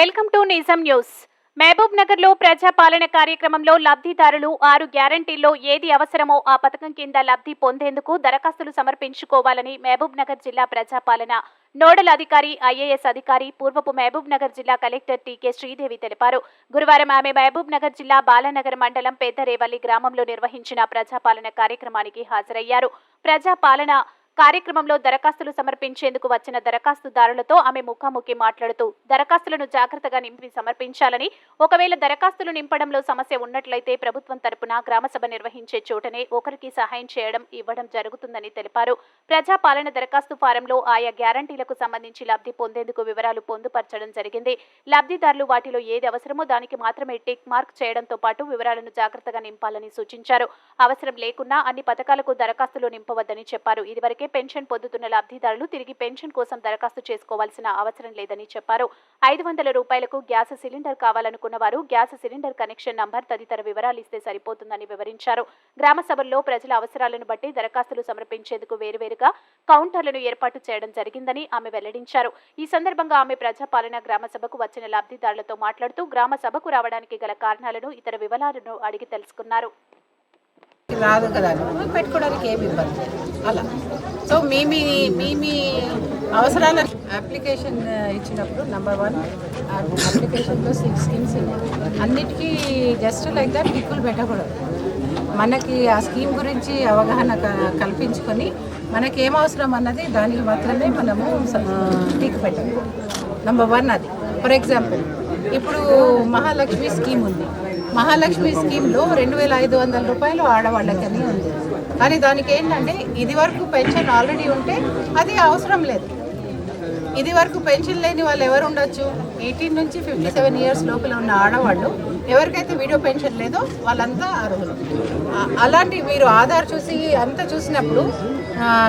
Welcome to Nijam news. Mahabub నగర్లో ప్రజాపాలన కార్యక్రమంలో లబ్ధిదారులు ఆరు గ్యారంటీల్లో ఏది అవసరమో ఆ పథకం కింద లబ్ధి పొందేందుకు దరఖాస్తులు సమర్పించుకోవాలని మహబూబ్ నగర్ జిల్లా ప్రజాపాలన నోడల్ అధికారి ఐఏఎస్ అధికారి పూర్వపు మహబూబ్ నగర్ జిల్లా కలెక్టర్ టీకే శ్రీదేవి తెలిపారు. గురువారం ఆమె మహబూబ్ నగర్ జిల్లా బాలానగర్ మండలం పెద్దరేవల్లి గ్రామంలో నిర్వహించిన ప్రజాపాలన కార్యక్రమానికి హాజరయ్యారు. ప్రజాపాలన కార్యక్రమంలో దరఖాస్తులు సమర్పించేందుకు వచ్చిన దరఖాస్తుదారులతో ఆమె ముఖాముఖి మాట్లాడుతూ దరఖాస్తులను జాగ్రత్తగా నింపి సమర్పించాలని ఒకవేళ దరఖాస్తులు నింపడంలో సమస్య ఉన్నట్లయితే ప్రభుత్వం తరపున గ్రామసభ నిర్వహించే చోటనే ఒకరికి సహాయం చేయడం ఇవ్వడం జరుగుతుందని తెలిపారు. ప్రజాపాలన దరఖాస్తు ఫారంలో ఆయా గ్యారంటీలకు సంబంధించి లబ్ధి పొందేందుకు వివరాలు పొందుపరచడం జరిగింది. లబ్ధిదారులు వాటిలో ఏది అవసరమో దానికి మాత్రమే టిక్ మార్క్ చేయడంతో పాటు వివరాలను జాగ్రత్తగా నింపాలని సూచించారు. అవసరం లేకున్నా అన్ని పథకాలకు దరఖాస్తులు నింపవద్దని చెప్పారు. ఇదివరకే పెన్షన్ పొందుతున్న లబ్ధిదారులు తిరిగి పెన్షన్ కోసం దరఖాస్తు చేసుకోవాల్సిన అవసరం లేదని చెప్పారు. ఐదు వందల రూపాయలకు గ్యాస్ సిలిండర్ కావాలనుకున్న వారు గ్యాస్ సిలిండర్ కనెక్షన్ నంబర్ తదితర వివరాలు ఇస్తే సరిపోతుందని వివరించారు. గ్రామ సభల్లో ప్రజల అవసరాలను బట్టి దరఖాస్తులు సమర్పించేందుకు వేరువేరుగా కౌంటర్లను ఏర్పాటు చేయడం జరిగిందని ఆమె వెల్లడించారు. ఈ సందర్భంగా ఆమె ప్రజాపాలన గ్రామ సభకు వచ్చిన లబ్ధిదారులతో మాట్లాడుతూ గ్రామ సభకు రావడానికి గల కారణాలను ఇతర వివరాలను అడిగి తెలుసుకున్నారు. రాదు కదా అని. పెట్టుకోవడానికి ఏమి ఇబ్బంది. అలా. సో మీ మీ మీ మీ అవసరాల అప్లికేషన్ ఇచ్చినప్పుడు నెంబర్ వన్ అప్లికేషన్లో సిక్స్ స్కీమ్స్ ఉన్నాయి. అన్నిటికీ జస్ట్ లైక్ దట్ టిక్కులు పెట్టకూడదు. మనకి ఆ స్కీమ్ గురించి అవగాహన కల్పించుకొని మనకి ఏం అవసరం అన్నది దానికి మాత్రమే మనము టిక్ పెట్టాలి నెంబర్ వన్ అది. ఫర్ ఎగ్జాంపుల్ ఇప్పుడు మహాలక్ష్మి స్కీమ్ ఉంది. మహాలక్ష్మి స్కీమ్లో రెండు వేల ఐదు వందల రూపాయలు ఆడవాళ్ళకని ఉంది. కానీ దానికి ఏంటంటే ఇది వరకు పెన్షన్ ఆల్రెడీ ఉంటే అది అవసరం లేదు. ఇది వరకు పెన్షన్ లేని వాళ్ళు ఎవరు ఉండొచ్చు? ఎయిటీన్ నుంచి ఫిఫ్టీ సెవెన్ ఇయర్స్ లోపల ఉన్న ఆడవాళ్ళు ఎవరికైతే వీడియో పెన్షన్ లేదో వాళ్ళంతా అర్హులు. అలాంటి మీరు ఆధార్ చూసి అంతా చూసినప్పుడు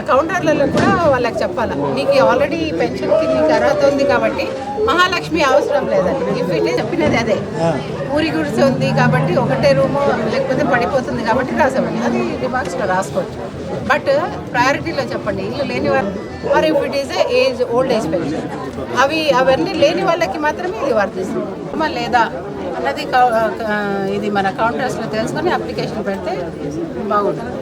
కౌంటర్లలో కూడా వాళ్ళకి చెప్పాలి? నీకు ఆల్రెడీ పెన్షన్కి నీకు అర్హత ఉంది కాబట్టి మహాలక్ష్మి అవసరం లేదండి. ఇఫ్ ఇట్ చెప్పినది అదే. ఊరి గుడిసె ఉంది కాబట్టి ఒకటే రూము లేకపోతే పడిపోతుంది కాబట్టి రాసామండి అది రిమార్క్స్లో రాసుకోవచ్చు. బట్ ప్రయారిటీలో చెప్పండి ఇల్లు లేని వాళ్ళు మరి if it is age old age pension అవి అవన్నీ లేని వాళ్ళకి మాత్రమే ఇది వర్తిస్తుంది. లేదా? అన్నది ఇది మన కౌంటర్స్లో తెలుసుకొని అప్లికేషన్ పెడితే బాగుంటుంది.